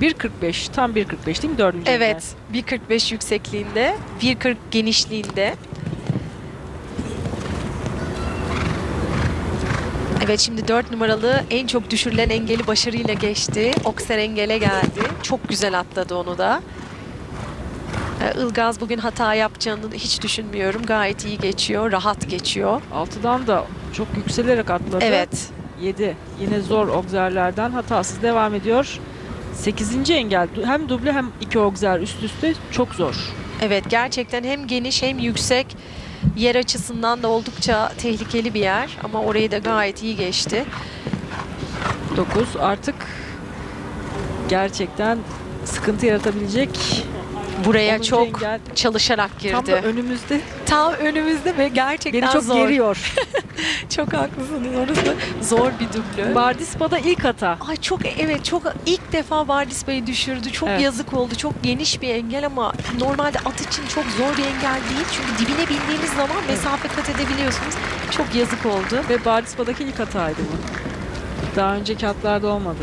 1.45 tam 1.45 değil mi dördüncü? Evet, 1.45 yüksekliğinde, 1.40 genişliğinde. Evet şimdi 4 numaralı en çok düşürülen engeli başarıyla geçti. Okser engele geldi. Çok güzel atladı onu da. Ee, Ilgaz bugün hata yapacağını hiç düşünmüyorum. Gayet iyi geçiyor, rahat geçiyor. Altıdan da çok yükselerek atladı. Evet. 7 yine zor ogzerlerden hatasız devam ediyor. 8. engel hem duble hem iki ogzer üst üste çok zor. Evet gerçekten hem geniş hem yüksek yer açısından da oldukça tehlikeli bir yer ama orayı da gayet iyi geçti. 9 artık gerçekten sıkıntı yaratabilecek Buraya 10. çok engel çalışarak girdi. tam da önümüzde Tam önümüzde ve gerçekten beni çok zor. geriyor. Çok haklısınız orası zor bir dublö. Bardispa'da ilk hata. Ay çok evet çok ilk defa Bardis Bey'i düşürdü. Çok Evet. yazık oldu. Çok geniş bir engel ama normalde at için çok zor bir engel değil. Çünkü dibine bindiğiniz zaman mesafe kat edebiliyorsunuz. Çok yazık oldu. Ve Bardispa'daki ilk hataydı bu. Daha önceki hatlarda olmadı.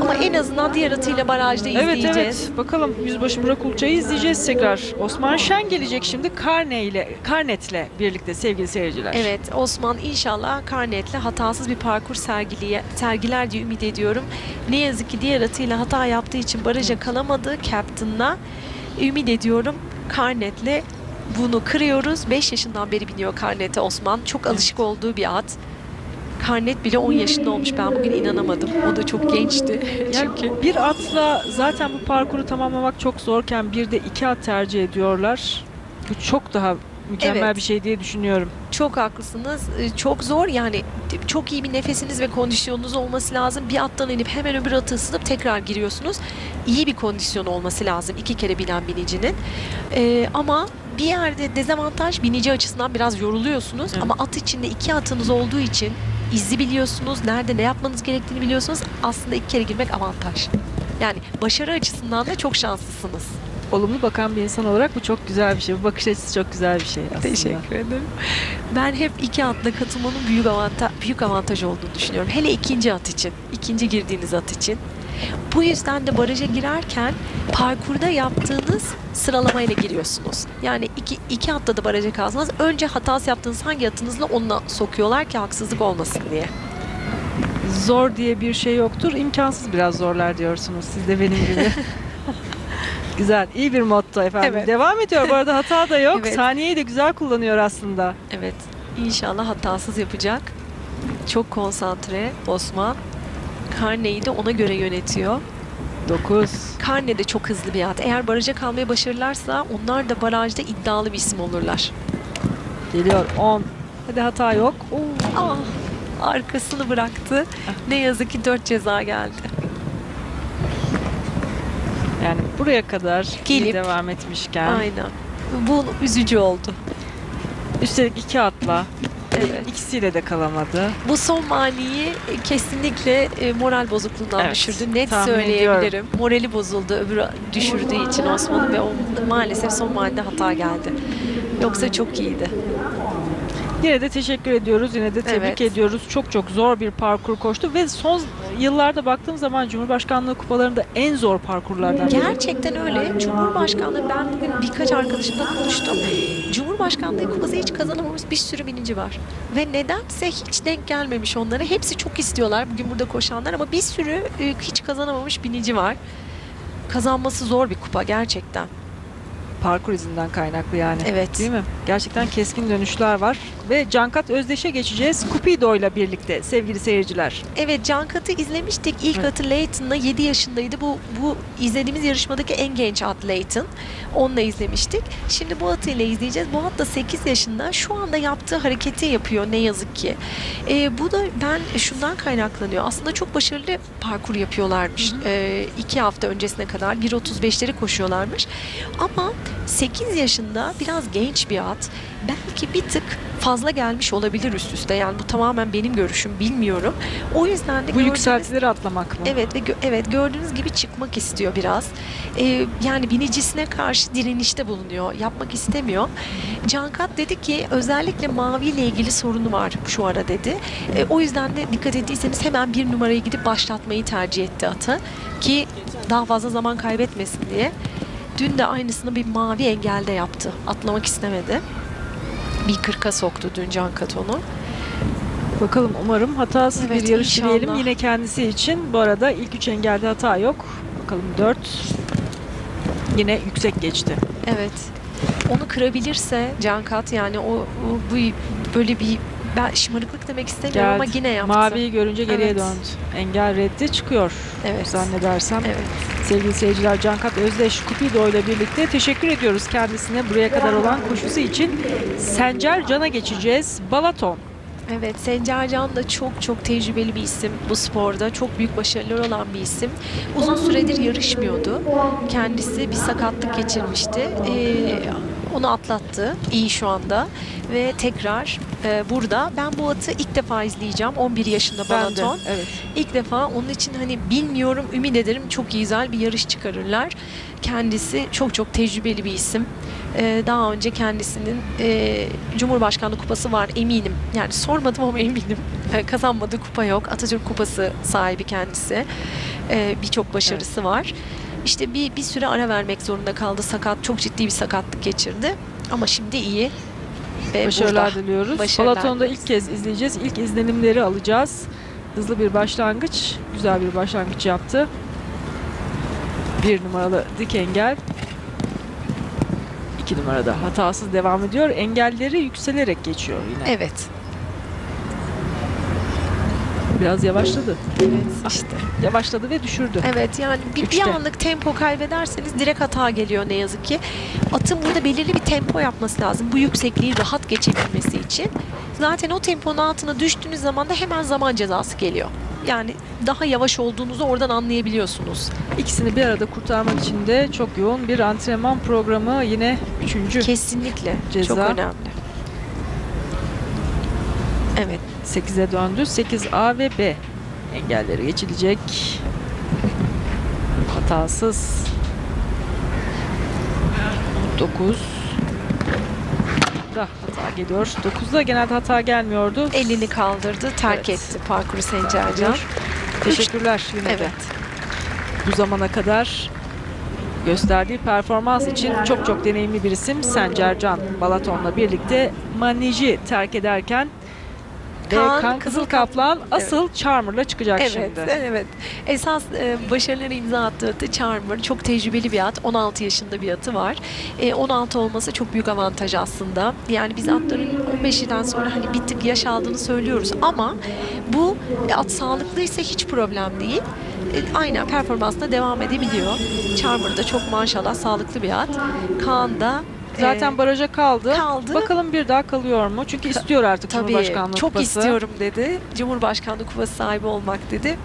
Ama en azından diğer atıyla barajda Evet izleyeceğiz. evet. Bakalım Yüzbaşı Burak Ulçay'ı izleyeceğiz tekrar. Osman Şen gelecek şimdi Karne ile Karnet'le birlikte sevgili seyirciler. Evet Osman inşallah karnetle hatasız bir parkur sergiliye, sergiler diye ümit ediyorum. Ne yazık ki diğer atıyla hata yaptığı için baraja kalamadı Captain'la. Ümit ediyorum karnetle bunu kırıyoruz. 5 yaşından beri biniyor karnete Osman. Çok alışık olduğu bir at. Karnet bile 10 yaşında olmuş. Ben bugün inanamadım. O da çok gençti. Yani Çünkü bir atla zaten bu parkuru tamamlamak çok zorken bir de iki at tercih ediyorlar. Bu çok daha mükemmel Evet. bir şey diye düşünüyorum. Çok haklısınız. Ee, Çok zor yani çok iyi bir nefesiniz ve kondisyonunuz olması lazım. Bir attan inip hemen öbür atı ısınıp tekrar giriyorsunuz. İyi bir kondisyon olması lazım iki kere binen binicinin. Ee, ama bir yerde dezavantaj binici açısından biraz yoruluyorsunuz. Evet. Ama at içinde iki atınız olduğu için izi biliyorsunuz. Nerede ne yapmanız gerektiğini biliyorsunuz. Aslında iki kere girmek avantaj. Yani başarı açısından da çok şanslısınız. Olumlu bakan bir insan olarak bu çok güzel bir şey. Bu bakış açısı çok güzel bir şey aslında. Teşekkür ederim. Ben hep iki atla katılmanın büyük avantaj, büyük avantaj olduğunu düşünüyorum. Hele ikinci at için, ikinci girdiğiniz at için. Bu yüzden de baraja girerken parkurda yaptığınız sıralamayla giriyorsunuz. Yani iki, iki atla da baraja kalsanız önce hatası yaptığınız hangi atınızla onunla sokuyorlar ki haksızlık olmasın diye. Zor diye bir şey yoktur. İmkansız biraz zorlar diyorsunuz. Siz de benim gibi. güzel. iyi bir motto efendim. Evet. Devam ediyor. Bu arada hata da yok. Evet. Saniyeyi de güzel kullanıyor aslında. Evet inşallah hatasız yapacak. Çok konsantre Osman. Karneyi de ona göre yönetiyor. 9. Karne de çok hızlı bir at. Eğer baraja kalmayı başarırlarsa onlar da barajda iddialı bir isim olurlar. Geliyor 10. Hadi hata yok. Oo. Ah, arkasını bıraktı. Ne yazık ki dört ceza geldi. Yani buraya kadar iyi Gelip- devam etmişken Aynen. Bu üzücü oldu. üstelik iki atla Evet. ikisiyle de kalamadı. Bu son maniyi kesinlikle e, moral bozukluğundan Evet, düşürdü. Net tahmin söyleyebilirim. Morali bozuldu öbürü düşürdüğü için Osman'ı ve o maalesef son manide hata geldi. Yoksa çok iyiydi. Yine de teşekkür ediyoruz. Yine de tebrik Evet. ediyoruz. Çok çok zor bir parkur koştu ve son yıllarda baktığım zaman Cumhurbaşkanlığı kupalarında en zor parkurlardan biri. Gerçekten öyle. Cumhurbaşkanlığı ben bugün birkaç arkadaşımla konuştum. Cumhurbaşkanlığı kupası hiç kazanamamış bir sürü binici var. Ve nedense hiç denk gelmemiş onlara. Hepsi çok istiyorlar bugün burada koşanlar ama bir sürü e, hiç kazanamamış binici var. Kazanması zor bir kupa gerçekten. Parkur izinden kaynaklı yani. Evet. Değil mi? Gerçekten keskin dönüşler var. Ve Cankat Özdeş'e geçeceğiz. Cupido ile birlikte sevgili seyirciler. Evet Cankat'ı izlemiştik. İlk Evet. atı Leighton'la 7 yaşındaydı. Bu bu izlediğimiz yarışmadaki en genç at Leighton. Onunla izlemiştik. Şimdi bu atıyla izleyeceğiz. Bu at da 8 yaşında. Şu anda yaptığı hareketi yapıyor ne yazık ki. Ee, bu da ben şundan kaynaklanıyor. Aslında çok başarılı parkur yapıyorlarmış. Ee, iki hafta öncesine kadar 1.35'leri koşuyorlarmış. Ama 8 yaşında biraz genç bir at. Belki bir tık fazla gelmiş olabilir üst üste. Yani bu tamamen benim görüşüm bilmiyorum. O yüzden de Bu yükseltileri atlamak mı? Evet ve gö- evet gördüğünüz gibi çıkmak istiyor biraz. Ee, yani binicisine karşı direnişte bulunuyor. Yapmak istemiyor. Cankat dedi ki özellikle mavi ile ilgili sorunu var şu ara dedi. Ee, o yüzden de dikkat ettiyseniz hemen bir numaraya gidip başlatmayı tercih etti atı. Ki daha fazla zaman kaybetmesin diye. Dün de aynısını bir mavi engelde yaptı. Atlamak istemedi. Bir kırka soktu dün Cankat onu. Bakalım umarım hatasız Evet, bir yarış inşallah. dileyelim yine kendisi için. Bu arada ilk üç engelde hata yok. Bakalım dört. Yine yüksek geçti. Evet. Onu kırabilirse Cankat yani o, o bu böyle bir ben şımarıklık demek istemiyorum ama Geldi. yine yaptı. Maviyi görünce geriye Evet. döndü. Engel reddi çıkıyor Evet. zannedersem. Evet. Sevgili seyirciler Cankat Özdeş Kupido ile birlikte teşekkür ediyoruz kendisine buraya kadar olan koşusu için. Sencer Can'a geçeceğiz. Balaton. Evet, Sencer Can da çok çok tecrübeli bir isim bu sporda. Çok büyük başarılar olan bir isim. Uzun süredir yarışmıyordu. Kendisi bir sakatlık geçirmişti. Ee, onu atlattı. İyi şu anda. Ve tekrar e, burada. Ben bu atı ilk defa izleyeceğim. 11 yaşında. Balaton. Evet. İlk defa onun için hani bilmiyorum ümit ederim çok güzel bir yarış çıkarırlar. Kendisi çok çok tecrübeli bir isim. Ee, daha önce kendisinin e, Cumhurbaşkanlığı kupası var eminim. Yani sormadım ama eminim. Ee, kazanmadığı kupa yok. Atatürk kupası sahibi kendisi. Ee, Birçok başarısı var. İşte bir, bir süre ara vermek zorunda kaldı. Sakat, çok ciddi bir sakatlık geçirdi. Ama şimdi iyi. Ve Başarılar burada. diliyoruz. Başarılar Balaton'da ilk kez izleyeceğiz. İlk izlenimleri alacağız. Hızlı bir başlangıç. Güzel bir başlangıç yaptı. Bir numaralı dik engel. İki numarada hatasız devam ediyor. Engelleri yükselerek geçiyor yine. Evet. Biraz yavaşladı. Evet işte. Yavaşladı ve düşürdü. Evet yani bir, bir anlık tempo kaybederseniz direkt hata geliyor ne yazık ki. Atın burada belirli bir tempo yapması lazım bu yüksekliği rahat geçebilmesi için. Zaten o temponun altına düştüğünüz zaman da hemen zaman cezası geliyor. Yani daha yavaş olduğunuzu oradan anlayabiliyorsunuz. İkisini bir arada kurtarmak için de çok yoğun bir antrenman programı. Yine üçüncü Kesinlikle. Ceza. Çok önemli. Evet. 8'e döndü. 8A ve B engelleri geçilecek. Hatasız. 9 da hata geliyor. 9'da genelde hata gelmiyordu. Elini kaldırdı, terk Evet. etti parkuru Sencercan. Teşekkürler yine de. Evet. Bu zamana kadar gösterdiği performans için çok çok deneyimli bir isim Sencer Can Balaton'la birlikte Maniji terk ederken Kaan Kızıl Kaplan asıl Charmer'la çıkacak Evet, şimdi. evet. Esas e, başarıları imza attığı atı Charmer. Çok tecrübeli bir at. 16 yaşında bir atı var. E, 16 olması çok büyük avantaj aslında. Yani biz atların 15'den sonra hani bir tık yaş aldığını söylüyoruz ama bu at sağlıklıysa hiç problem değil. E, aynen performansına devam edebiliyor. Charmer da çok maşallah sağlıklı bir at. Kaan da Zaten baraja kaldı. kaldı. Bakalım bir daha kalıyor mu? Çünkü istiyor artık Tabii Cumhurbaşkanlığı çok kupası. istiyorum dedi. Cumhurbaşkanlığı kupası sahibi olmak dedi.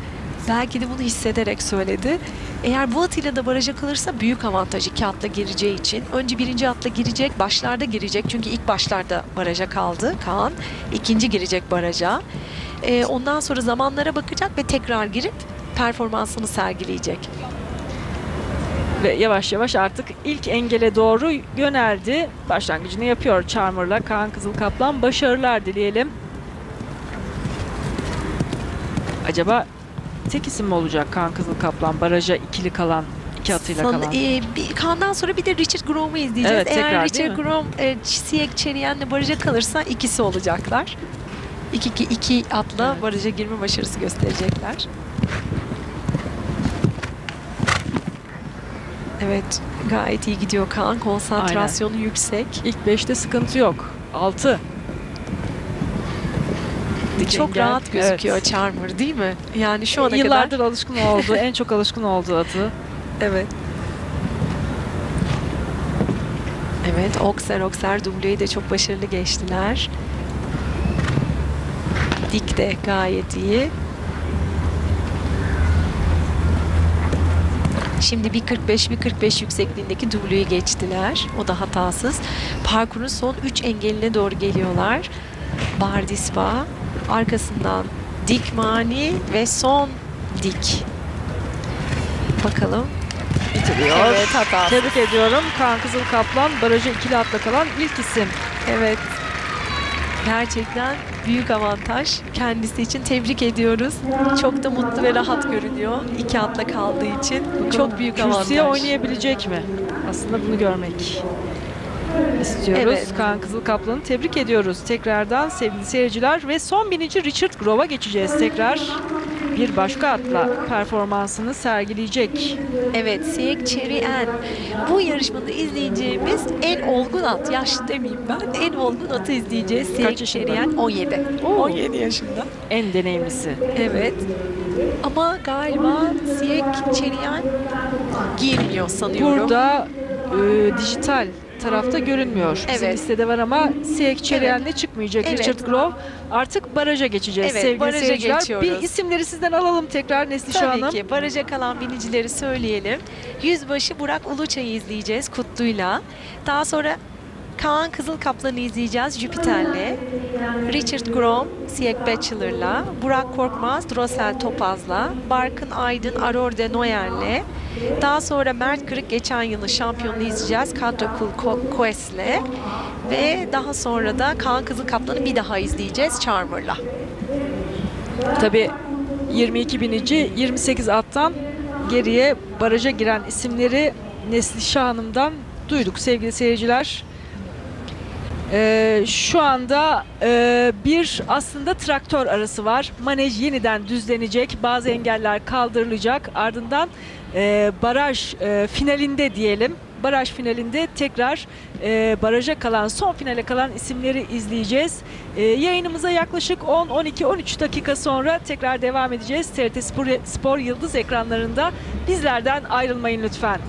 Belki de bunu hissederek söyledi. Eğer bu atıyla da baraja kalırsa büyük avantaj iki atla gireceği için. Önce birinci atla girecek, başlarda girecek. Çünkü ilk başlarda baraja kaldı Kaan. İkinci girecek baraja. Ee, ondan sonra zamanlara bakacak ve tekrar girip performansını sergileyecek. Ve yavaş yavaş artık ilk engele doğru yöneldi. Başlangıcını yapıyor Charmer'la Kaan Kızıl Kaplan. Başarılar dileyelim. Acaba tek isim mi olacak Kaan Kızıl Kaplan? Baraja ikili kalan, iki atıyla Son- kalan. e, bir, Kaan'dan sonra bir de Richard Groom'u izleyeceğiz. Evet, tekrar, Eğer Richard mi? Groom e, Siyek Çeriyen'le baraja kalırsa ikisi olacaklar. İki, iki, iki atla Evet. baraja girme başarısı gösterecekler. Evet gayet iyi gidiyor Kaan. Konsantrasyonu yüksek. İlk beşte sıkıntı yok. Altı. Dik Çok engel. rahat gözüküyor Evet. Charmer değil mi? Yani şu ana Yıllardır kadar. alışkın oldu. en çok alışkın olduğu atı. Evet. Evet, Okser Okser dubleyi de çok başarılı geçtiler. Dik de gayet iyi. Şimdi 1.45 1.45 yüksekliğindeki Dublu'yu geçtiler. O da hatasız. Parkurun son 3 engeline doğru geliyorlar. Bardispa, arkasından Dik Mani ve son Dik. Bakalım. Bitiriyor. Evet hata. Tebrik ediyorum. Kaan Kızıl Kaplan barajı ikili atla kalan ilk isim. Evet. Gerçekten büyük avantaj. Kendisi için tebrik ediyoruz. Çok da mutlu ve rahat görünüyor. İki atla kaldığı için. Çok büyük avantaj. Kürsüye oynayabilecek mi? Aslında bunu görmek istiyoruz. Evet. Kaan Kızıl Kaplan'ı tebrik ediyoruz. Tekrardan sevgili seyirciler ve son binici Richard Grove'a geçeceğiz tekrar. Bir başka atla performansını sergileyecek. Evet, Siyek Cherry Ann. Bu yarışmada izleyeceğimiz en olgun at. Yaşlı demeyeyim ben. En olgun atı izleyeceğiz. Siyek? Cherry Ann 17. Oo. 17 yaşında. En deneyimlisi. Evet. Ama galiba Siyek Cherry Ann giyinmiyor sanıyorum. Burada e, dijital tarafta görünmüyor. Bizim Evet. listede var ama Siyek Çeriyen'le çıkmayacak Evet. Richard Grove. Artık baraja geçeceğiz Evet, sevgili baraja seyirciler. geçiyoruz. Bir isimleri sizden alalım tekrar Neslişah Tabii Hanım. ki. Baraja kalan binicileri söyleyelim. Yüzbaşı Burak Uluçay'ı izleyeceğiz Kutlu'yla. Daha sonra Kaan Kızıl Kaplan'ı izleyeceğiz Jüpiter'le. Richard Grom, Siyek Bachelor'la. Burak Korkmaz, Drossel Topaz'la. Barkın Aydın, Aror de Noyer'le. Daha sonra Mert Kırık geçen yılın şampiyonunu izleyeceğiz. Kadrokul Ko- Quest'le. Ve daha sonra da Kaan Kızıl Kaplan'ı bir daha izleyeceğiz Charmer'la. Tabii 22 binici 28 attan geriye baraja giren isimleri Neslişah Hanım'dan duyduk sevgili seyirciler. Ee, şu anda e, bir aslında traktör arası var. Manej yeniden düzlenecek. Bazı engeller kaldırılacak. Ardından e, baraj e, finalinde diyelim. Baraj finalinde tekrar e, baraja kalan, son finale kalan isimleri izleyeceğiz. E, yayınımıza yaklaşık 10, 12, 13 dakika sonra tekrar devam edeceğiz. TRT Spor, Spor Yıldız ekranlarında bizlerden ayrılmayın lütfen.